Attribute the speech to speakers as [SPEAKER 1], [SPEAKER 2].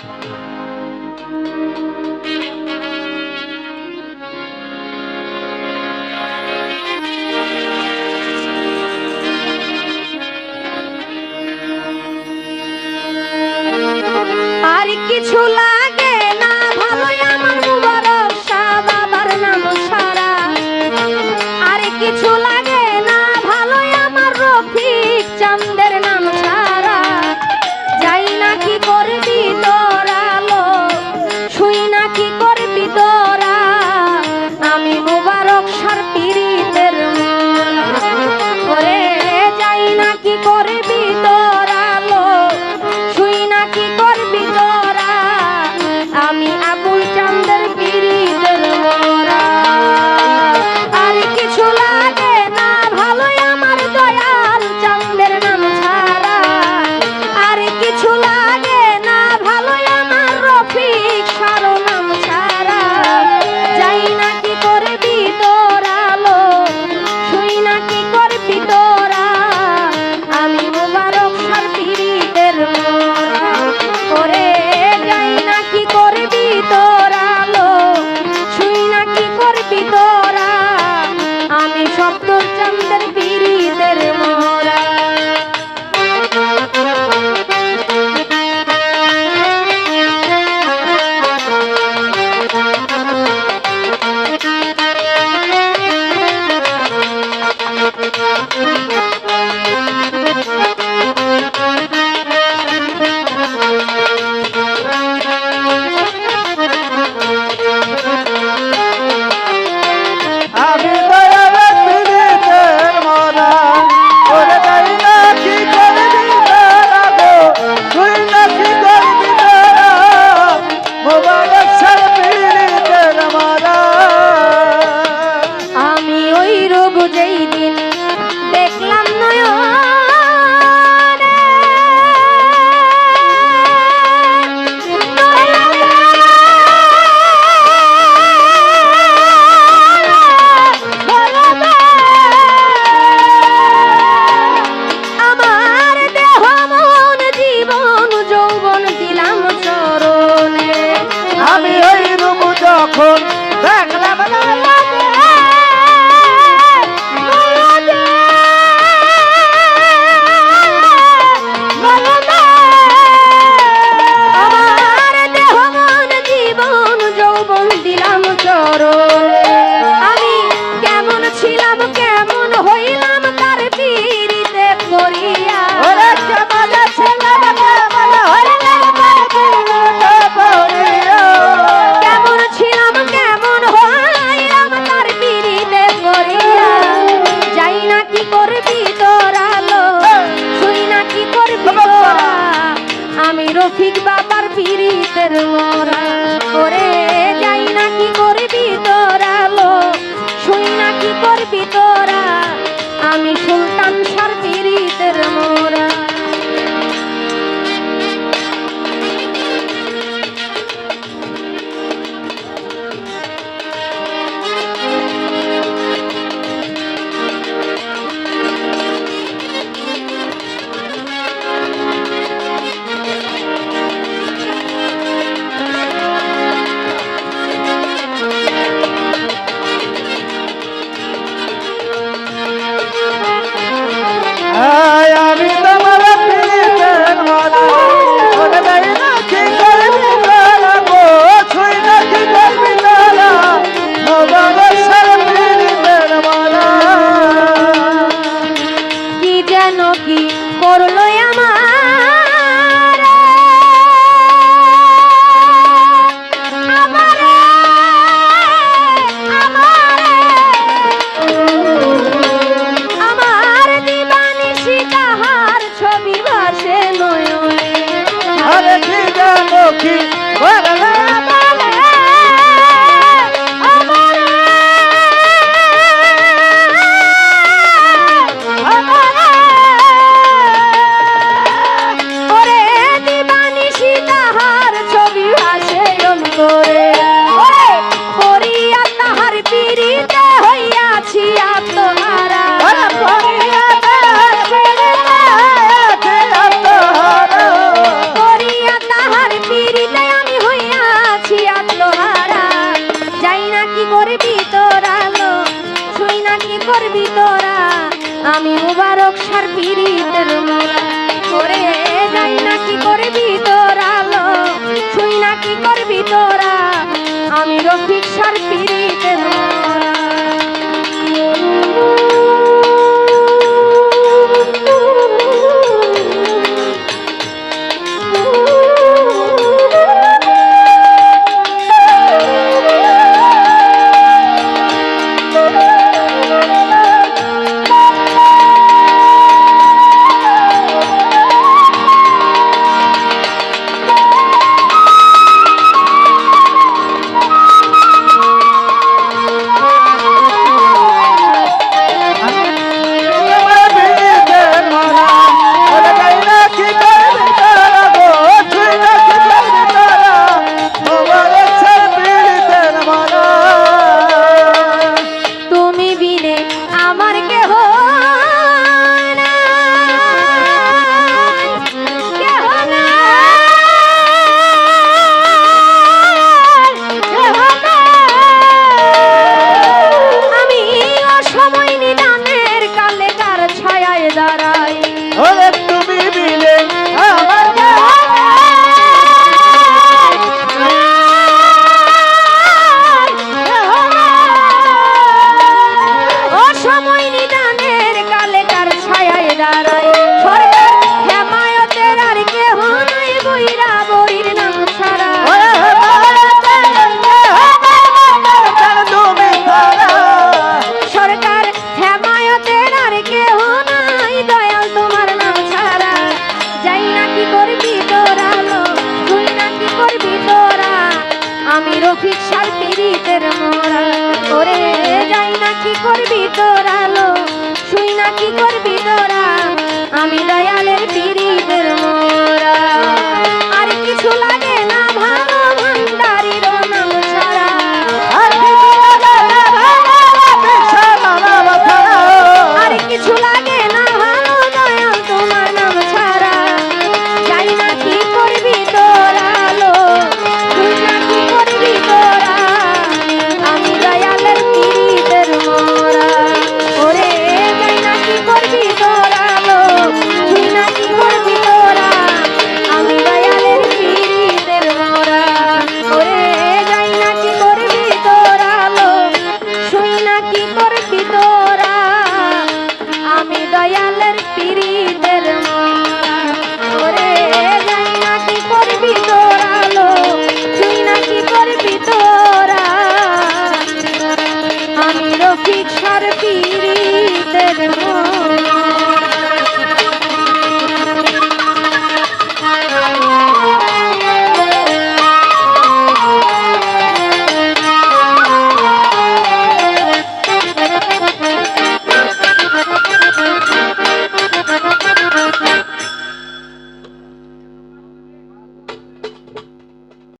[SPEAKER 1] আর কিছু লাগে রফিক বাবার পীড়িতের মোরা। করবি তোরা লো ছুই না কি করবি তোরা? আমি মুবারক সার পীড়িতের মোরা করে যাই না কি করবি তোরা লো ছুই না কি করবি তোরা? আমি রফিক সার পীড়িতের দাঁড়াই।
[SPEAKER 2] ওরে তুমি বিলে আমার
[SPEAKER 1] অসময় নিদানের কালে কার ছায়ায় দাঁড়ায় আমি রফিক সার পিরিতের মোরা। ওরে যাই না কি করবি তোরা লো শুই না কি করবি তোরা? আমি দয়ালের পিরি